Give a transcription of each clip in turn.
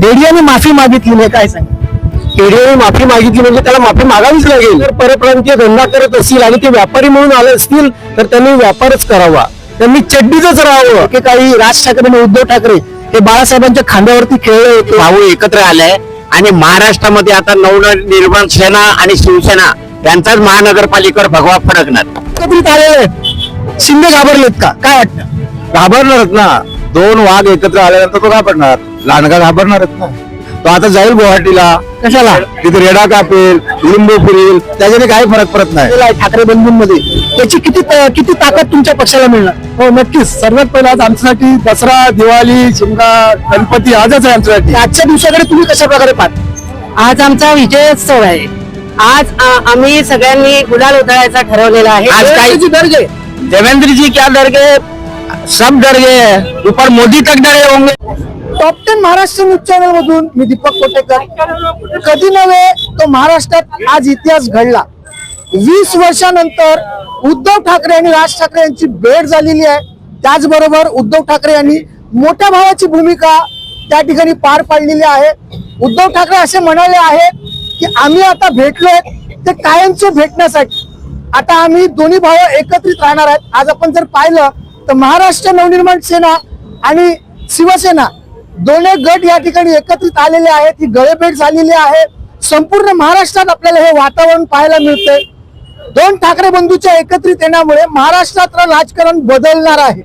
डेडियाने माफी मागितली नाही काय सांग? केडीने माफी मागितली म्हणजे त्याला माफी मागावीच लागेल. जर परप्रांतीय धंदा करत असतील आणि ते व्यापारी म्हणून आले असतील तर त्यांनी व्यापारच करावा. त्यांनी चड्डीतच राहावं. की काही राज ठाकरे आणि उद्धव ठाकरे हे बाळासाहेबांच्या खांद्यावरती खेळले होते. भाऊ एकत्र आलाय आणि महाराष्ट्रामध्ये आता नवनिर्माण सेना आणि शिवसेना यांचाच महानगरपालिकेवर भगवा फडकणार. आलेले शिंदे घाबरलेत का? काय वाटतं? घाबरणारच ना. दोन वाघ एकत्र आल्यानंतर तो घाबरणार. लांडगा घाबरणारच ना. तो आता जाईल गुवाहाटीला. कशाला? तिथे रेडा कापेल लिंबू फिरेल त्याच्याने काही फरक पडत नाही. ठाकरे बंधूंमध्ये. त्याची किती किती ताकद तुमच्या पक्षाला मिळणार? हो नक्कीच. सर्वात पहिला आज आमच्यासाठी दसरा दिवाळी शिमगा गणपती आजच आहे आमच्यासाठी. आजच्या दिवसाकडे तुम्ही कशा प्रकारे पाहता? आज आमचा विजयोत्सव आहे. आज आम्ही सगळ्यांनी गुलाल उधळायचा ठरवलेला आहे. आज काय? डर गए देवेंद्र जी क्या डर गए सब डर गए ऊपर मोदी तक डरे होंगे. Top ten Maharashtra news channel मधून मी दीपक कोटेकर. कधी नव्हे तो महाराष्ट्रात आज इतिहास घडला. वीस वर्षानंतर उद्धव ठाकरे आणि राज ठाकरे यांची भेट झालेली आहे. त्याचबरोबर उद्धव ठाकरे यांनी मोठ्या भावाची भूमिका त्या ठिकाणी पार पाडलेली आहे. उद्धव ठाकरे असे म्हणाले आहेत की आम्ही आता भेटलोय ते कायमचे भेटण्यासाठी. आता आम्ही दोन्ही भाव एकत्रित राहणार आहेत. आज आपण जर पाहिलं तर महाराष्ट्र नवनिर्माण सेना आणि शिवसेना दोन्ही गट या ठिकाणी एकत्रित आलेले आहेत ही गळेभेट झालेली आहे. संपूर्ण महाराष्ट्रात आपल्याला हे वातावरण पाहायला मिळतंय. दोन ठाकरे बंधूच्या एकत्रित येण्यामुळे महाराष्ट्रात राजकारण बदलणार आहे.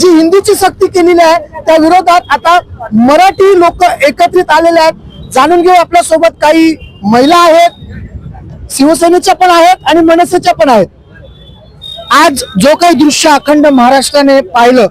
जी हिंदूची सक्ती केलेली आहे त्या विरोधात आता मराठी लोक एकत्रित आलेले आहेत. जाणून घेऊ आपल्यासोबत काही महिला आहेत शिवसेनेच्या पण आहेत आणि मनसेच्या पण आहेत. आज जो काही दृश्य अखंड महाराष्ट्राने पाहिलं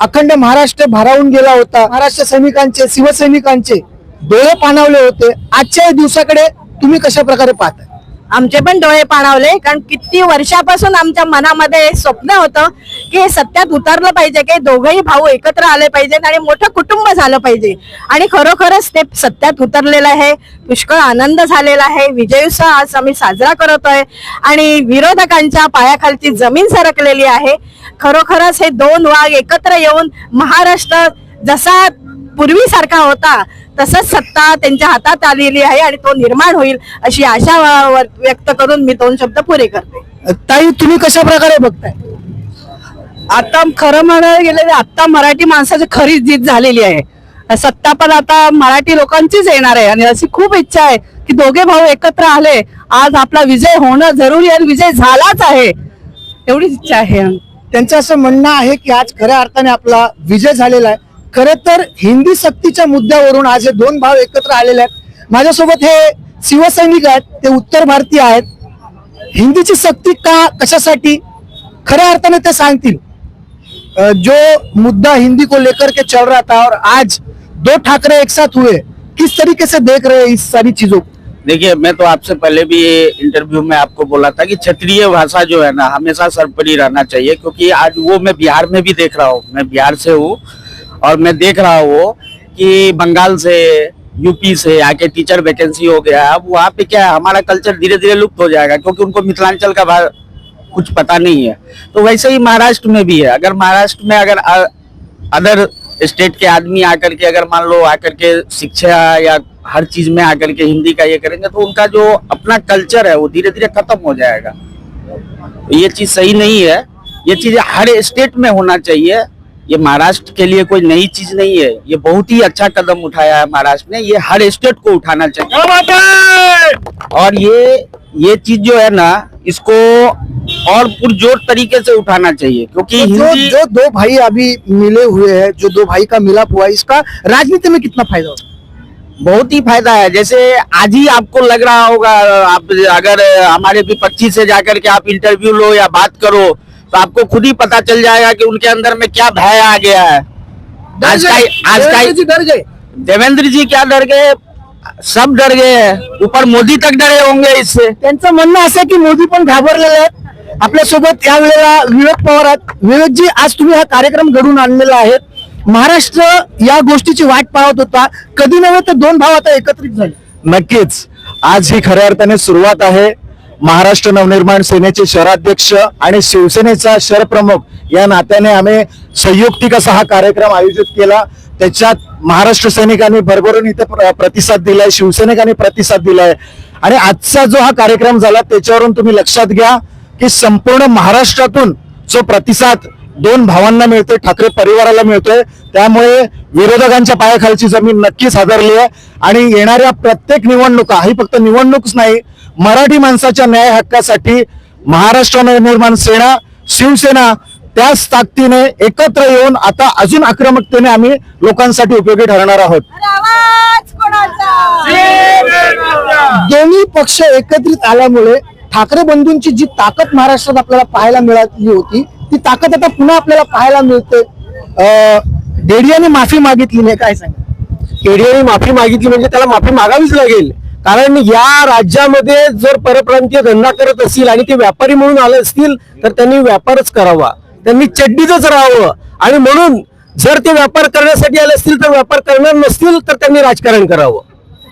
अखंड महाराष्ट्र भारावून गेला होता. महाराष्ट्र सैनिकांचे शिवसैनिकांचे डोळे पाणावले होते. आजच्या या दिवसाकडे तुम्ही कशा प्रकारे पाहता आमचे पण डोळे पाणावले कारण किती वर्षापासून आमच्या मनामध्ये स्वप्न होतं की हे सत्यात उतरलं पाहिजे की दोघंही भाऊ एकत्र आले पाहिजेत आणि मोठं कुटुंब झालं पाहिजे. आणि खरोखरच ते सत्यात उतरलेलं आहे पुष्कळ आनंद झालेला आहे. विजयोत्सव आज आम्ही साजरा करतोय आणि विरोधकांच्या पायाखालची जमीन सरकलेली आहे. खरोखरच हे दोन वाघ एकत्र येऊन महाराष्ट्र जसा पूर्वीसारखा होता तसंच सत्ता त्यांच्या हातात आलेली आहे आणि तो निर्माण होईल अशी आशा व्यक्त करून मी दोन शब्द पुरे करते. ताई तुम्ही कशा प्रकारे बघताय? आता खरं म्हणायला गेलं आता मराठी माणसाची खरी जीत झालेली आहे. सत्ता पण आता मराठी लोकांचीच येणार आहे आणि अशी खूप इच्छा आहे की दोघे भाऊ एकत्र आले आज आपला विजय होणं जरुरी आहे आणि विजय झालाच आहे. एवढीच इच्छा आहे. त्यांचं असं म्हणणं आहे की आज खऱ्या अर्थाने आपला विजय झालेला आहे. खर तर हिंदी सक्तीच्या मुद्द्यावरून आज हे दोन भाव एकत्र आलेले आहेत. माझ्यासोबत हे शिवसैनिक आहेत ते उत्तर भारतीय आहेत. हिंदीची सक्ती का कशासाठी? खऱ्या अर्थाने ते सांगतील. जो मुद्दा हिंदी को लेकर के चल रहा था और आज दो ठाकरे एक साथ हुए किस तरीके से देख रहे हैं इस सारी चीजों को? देखिए मैं तो आपसे पहले भी इंटरव्यू में आपको बोला था कि क्षेत्रीय भाषा जो है ना हमेशा सरपरी रहना चाहिए क्योंकि आज वो मैं बिहार में भी देख रहा हूँ। मैं बिहार से हूँ और मैं देख रहा हूँ कि बंगाल से यूपी से आके टीचर वैकेंसी हो गया अब वहाँ पे क्या है, हमारा कल्चर धीरे धीरे लुप्त हो जाएगा क्योंकि उनको मिथिलांचल का कुछ पता नहीं है। तो वैसे ही महाराष्ट्र में भी है। अगर महाराष्ट्र में अगर अदर स्टेट के आदमी आकर के अगर मान लो, आकर के शिक्षा या हर चीज़ में आकर के हिंदी का ये करेंगे तो उनका जो अपना कल्चर है, वो धीरे धीरे खत्म हो जाएगा। ये चीज़ सही नहीं है। ये चीज़ हर स्टेट में होना चाहिए। ये महाराष्ट्र के लिए कोई नई चीज़ नहीं है। ये बहुत ही अच्छा कदम उठाया है महाराष्ट्र ने। ये हर स्टेट को उठाना चाहिए। और ये ये चीज़ जो है ना इसको और पुरजोर तरीके से उठाना चाहिए क्योंकि तो जो जो दो भाई अभी मिले हुए हैं जो दो भाई का मिलाप हुआ है, इसका राजनीति में कितना फ़ायदा होगा? बहुत ही फ़ायदा है। जैसे आज ही आपको लग रहा होगा आप अगर हमारे विपक्षी से जाकर के आप इंटरव्यू लो या बात करो तो आपको खुद ही पता चल जाएगा कि उनके अंदर में क्या भय आ गया है। आज का आज का देवेंद्र जी डर गए। देवेंद्र जी क्या डर गए? सब डर गए हैं। ऊपर मोदी तक डरे होंगे इससे। त्यांचं म्हणणं असं आहे की मोदी पण घाबरलेले आहेत. आपल्यासोबत या वेळेला विवेक पवार आहेत. विवेकजी आज तुम्ही हा कार्यक्रम घडून आणलेला आहे. महाराष्ट्र या गोष्टीची वाट पाहत होता. कधी नव्हे तर दोन भाव आता एकत्रित झाले. नक्कीच. आज ही खऱ्या अर्थाने सुरुवात आहे. महाराष्ट्र नवनिर्माण सेनेचे शहराध्यक्ष आणि शिवसेनेचा शहर प्रमुख या नात्याने आम्ही संयुक्तिक असा हा कार्यक्रम आयोजित केला त्याच्यात महाराष्ट्र सैनिकांनी भरभरून इथे प्र- प्रतिसाद दिलाय शिवसैनिकांनी प्रतिसाद दिलाय. आणि आजचा जो हा कार्यक्रम झाला त्याच्यावरून तुम्ही लक्षात घ्या की संपूर्ण महाराष्ट्रातून जो प्रतिसाद दोन भावांना मिळतोय ठाकरे परिवाराला मिळतोय त्यामुळे विरोधकांच्या पायाखालची जमीन नक्कीच हादरली आहे. आणि येणाऱ्या प्रत्येक निवडणुका ही फक्त निवडणूकच नाही मराठी माणसाच्या न्याय हक्कासाठी महाराष्ट्र निर्माण सेना शिवसेना त्याच ताकदीने एकत्र येऊन आता अजून आक्रमकतेने आम्ही लोकांसाठी उपयोगी ठरणार आहोत. आवाज कोणाचा? दोन्ही पक्ष एकत्रित आल्यामुळे ठाकरे बंधूंची जी ताकद महाराष्ट्रात आपल्याला पाहायला मिळाली होती ती ताकद आता पुन्हा आपल्याला पाहायला मिळते. अं, डेडियाने माफी मागितली नाही काय सांगा केडीआयने माफी मागितली म्हणजे त्याला माफी मागावीच लागेल. कारण या राज्यामध्ये जर परप्रांतीय धंदा करत असतील आणि ते व्यापारी म्हणून आले असतील तर त्यांनी व्यापारच करावा. त्यांनी चड्डीतच राहावं. आणि म्हणून जर ते व्यापार करण्यासाठी आले असतील तर व्यापार करणार नसतील तर त्यांनी राजकारण करावं.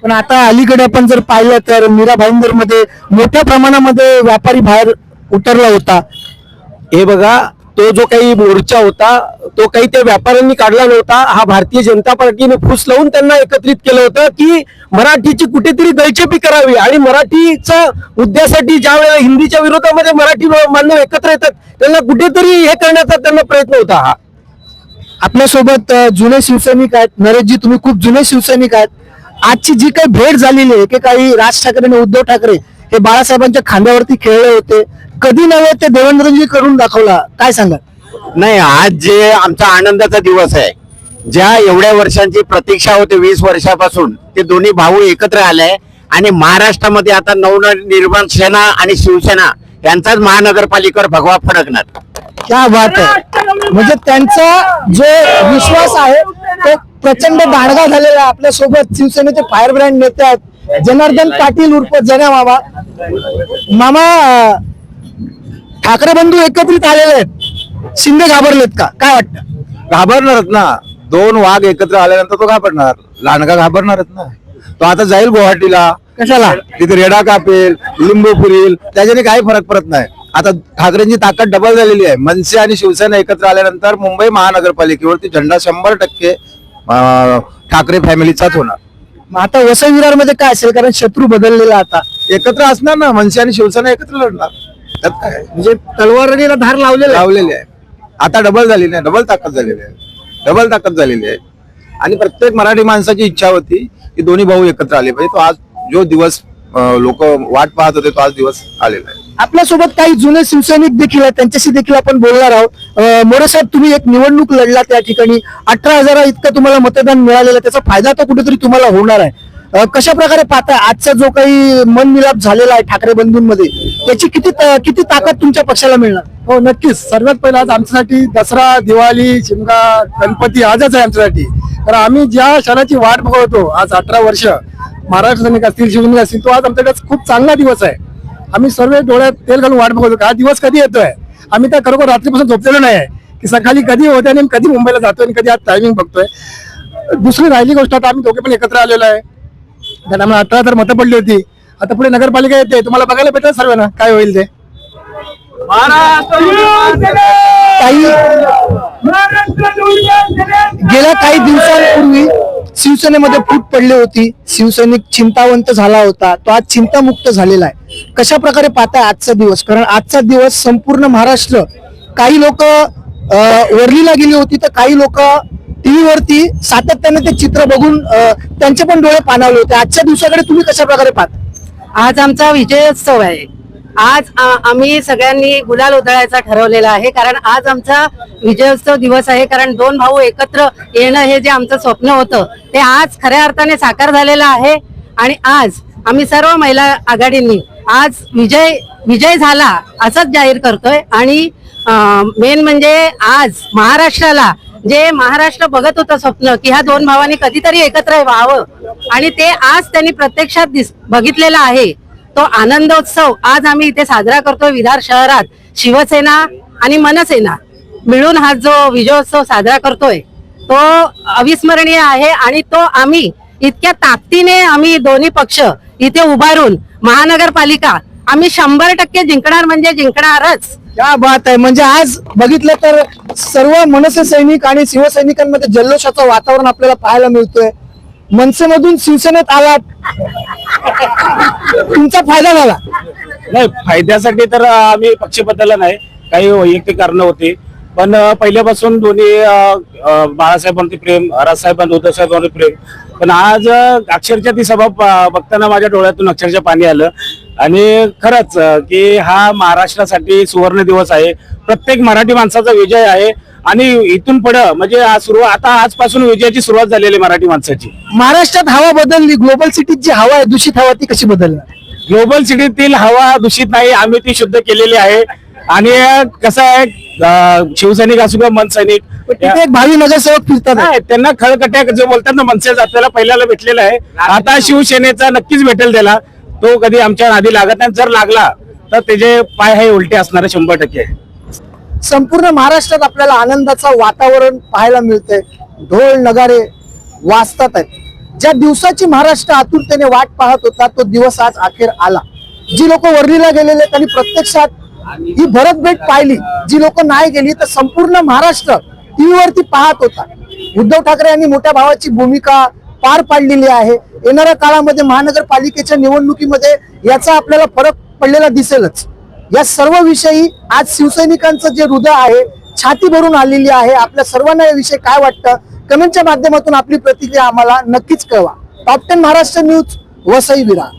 पण आता अलीकडे आपण जर पाहिलं तर मीरा भाईंदरमध्ये मोठ्या प्रमाणामध्ये व्यापारी बाहेर उतरला होता. हे बघा तो जो काही मोर्चा होता तो काही त्या व्यापाऱ्यांनी काढला नव्हता. हा भारतीय जनता पार्टीने फुस लावून त्यांना एकत्रित केलं होतं की मराठीची कुठेतरी गळचेपी करावी. आणि मराठीच्या मुद्द्यासाठी ज्या वेळेला हिंदीच्या विरोधामध्ये मराठी मानव एकत्र येतात त्यांना कुठेतरी हे करण्याचा त्यांना प्रयत्न होता हा. आपल्यासोबत जुने शिवसैनिक आहेत. नरेशजी तुम्ही खूप जुने शिवसैनिक आहेत. आजची जी काही भेट झालेली आहे की काही राज ठाकरे आणि उद्धव ठाकरे हे बाळासाहेबांच्या खांद्यावरती खेळले होते कधी नव्हे ते देवेंद्रजी करून दाखवला. काय सांगा नाही आज जे आमचा आनंदाचा दिवस आहे ज्या एवढ्या वर्षांची प्रतीक्षा होती वीस वर्षापासून ते दोन्ही भाऊ एकत्र आले आणि महाराष्ट्रामध्ये आता नवनिर्माण सेना आणि शिवसेना यांचाच महानगरपालिकेवर भगवा फडकणार. क्या बात आहे. म्हणजे त्यांचा जो विश्वास आहे तो प्रचंड दांडगा झालेला आहे आपल्यासोबत. शिवसेनेचे फायर ब्रँड नेते आहेत. जनार्दन पाटील उर्फ जना मामा मामा ठाकरे बंधू एकत्रित आलेले आहेत. शिंदे घाबरलेत का? काय वाटतं? घाबरणारच ना. दोन वाघ एकत्र आल्यानंतर तो घाबरणार. लांडगा घाबरणारच ना. तो आता जाईल गुवाहाटीला. कशाला? तिथे रेडा कापेल लिंबू पुरील. त्याच्याने काही फरक पडत नाही. आता ठाकरेंची ताकद डबल झालेली आहे. मनसे आणि शिवसेना एकत्र आल्यानंतर मुंबई महानगरपालिकेवरती झेंडा शंभर टक्के ठाकरे फॅमिलीचाच होणार. मग आता वसई विरारमध्ये काय असेल? कारण शत्रू बदललेला आता. एकत्र असणार ना. मनसे आणि शिवसेना एकत्र लढणार. त्यात काय म्हणजे तलवारीला धार लावलेला आहे. लावलेले आहे. आता डबल झालेली आहे डबल ताकद झालेली आहे. डबल ताकद झालेली आहे. आणि प्रत्येक मराठी माणसाची इच्छा होती की दोन्ही भाऊ एकत्र आले. पाहिजे तो आज जो दिवस लोक वाट पाहत होते तो आज दिवस आलेला आहे. आपल्यासोबत काही जुने शिवसैनिक देखील आहेत. त्यांच्याशी देखील आपण बोलणार आहोत. अं, मोरे साहेब तुम्ही एक निवडणूक लढला त्या ठिकाणी. अठरा हजार इतकं तुम्हाला मतदान मिळालेलं आहे. त्याचा फायदा तर कुठेतरी तुम्हाला होणार आहे. कशा प्रकारे पाहता आजचा जो काही मनमिलाप झालेला आहे ठाकरे बंधूंमध्ये त्याची किती किती ताकद तुमच्या पक्षाला मिळणार? हो नक्कीच. सर्वात पहिला आज आमच्यासाठी दसरा दिवाळी शिमगा गणपती आजच आहे आमच्यासाठी. कारण आम्ही ज्या क्षणाची वाट बघतो आज अठरा वर्ष महाराष्ट्र सैनिक असतील शिवसैनिक असतील तो आज आमच्याकडे खूप चांगला दिवस आहे. आम्ही सर्व डोळ्यात तेल घालून वाट बघतो हा दिवस कधी येतोय? आम्ही त्या खरोखर रात्रीपासून झोपलेलो नाही आहे. की सकाळी कधी होते आणि कधी मुंबईला जातोय आणि कधी आज टायमिंग बघतोय. दुसरी राहिली गोष्ट आता आम्ही दोघे पण एकत्र आलेलो आहे. त्यात आम्हाला अठरा तर मतं पडली होती. आता पुढे नगरपालिका येते. तुम्हाला बघायला भेटेल सर्वांना. काय होईल ते. काही गेल्या काही दिवसांपूर्वी शिवसेनेमध्ये फूट पडली होती. शिवसैनिक चिंतावंत झाला होता. तो आज चिंतामुक्त झालेला आहे. कशा प्रकारे पाहताय आजचा दिवस? कारण आजचा दिवस संपूर्ण महाराष्ट्र काही लोक वरलीला गेली होती तर काही लोक टीव्हीवरती सातत्याने ते चित्र बघून त्यांचे पण डोळे पाणावले होते. आजच्या दिवसाकडे तुम्ही कशा प्रकारे पाहता? आज आमचा विजयोत्सव आहे. आज आम्ही सगळ्यांनी गुलाल उधळायचा ठरवलेला आहे कारण आज आमचा विजयोत्सव दिवस आहे कारण दोन भाऊ एकत्र येणं हे जे आमचं स्वप्न होतं ते आज खऱ्या अर्थाने साकार झालेलं आहे. आणि आज आम्ही सर्व महिला आघाडींनी आज विजय विजय झाला असंच जाहीर करतोय. आणि मेन म्हणजे आज महाराष्ट्राला जे महाराष्ट्र बघत होतं स्वप्न की ह्या दोन भावांनी कधीतरी एकत्र व्हावं. आणि ते आज त्यांनी प्रत्यक्षात दिस बघितलेला आहे. तो आनंदोत्सव आज आम्ही इथे साजरा करतोय विधार शहरात. शिवसेना आणि मनसेना मिळून हा जो विजयोत्सव साजरा करतोय तो अविस्मरणीय आहे आणि तो आम्ही इतक्या ताकदीने आम्ही दोन्ही पक्ष इथे उभारून महानगरपालिका आम्ही शंभर टक्के जिंकणार म्हणजे जिंकणारच. क्या बात आहे. म्हणजे आज बघितलं तर सर्व मनसे सैनिक आणि शिवसैनिकांमध्ये जल्लोषाचं वातावरण आपल्याला पाहायला मिळतोय. मनसेमधून शिवसेनेत आलात. तुमचा फायदा झाला. नाही फायद्यासाठी तर आम्ही पक्ष बदलला नाही. काही वैयक्तिक कारण होती. पण पहिल्यापासून दोन्ही अं, बाळासाहेबांवरती प्रेम राजसाहेबांवर उद्धव साहेबांवरती प्रेम. पण आज अक्षरशः ती सभा बघताना माझ्या डोळ्यातून अक्षरशः पाणी आलं. आणि खरंच की हा महाराष्ट्रासाठी सुवर्ण दिवस आहे. प्रत्येक मराठी माणसाचा विजय आहे. आणि इथून पुढं म्हणजे सुरुवात आता आजपासून विजयाची सुरुवात झालेली आहे मराठी माणसाची. महाराष्ट्रात हवा बदलली ग्लोबल सिटीत जी हवा आहे दूषित हवा ती कशी बदलणार? ग्लोबल सिटीतील हवा दूषित नाही आम्ही ती शुद्ध केलेली आहे. आणि कसं आहे शिवसैनिक असू किंवा मनसैनिक तिथे एक भावी नगरसेवक फिरतात. त्यांना खळकट्या जे बोलतात ना मनसेच आपल्याला पहिल्याला भेटलेला आहे. आता शिवसेनेचा नक्कीच भेटेल त्याला. तो कधी आमच्या आधी लागत नाही. जर लागला तर त्याचे पाय हे उलटे असणार शंभर टक्के. संपूर्ण महाराष्ट्रात आपल्याला आनंदाचं वातावरण पाहायला मिळतंय. ढोल नगारे वाजतात आहेत. ज्या दिवसाची महाराष्ट्र आतुरतेने वाट पाहत होता तो दिवस आज अखेर आला. जी लोक वर्लीला गेलेले त्यांनी प्रत्यक्षात ही भरत भेट पाहिली जी लोक नाही गेली तर संपूर्ण महाराष्ट्र टीव्हीवरती पाहत होता. उद्धव ठाकरे यांनी मोठ्या भावाची भूमिका पार पाडलेली आहे. येणाऱ्या काळामध्ये महानगरपालिकेच्या निवडणुकीमध्ये याचा आपल्याला फरक पडलेला दिसेलच. या सर्व विषयी आज शिवसैनिकांचं जे हृदय आहे छाती भरून आलेली आहे. आपल्या सर्वांना याविषयी काय वाटतं? कमेंटच्या माध्यमातून आपली प्रतिक्रिया आम्हाला नक्कीच कळवा. Top ten Maharashtra news Vasai Virar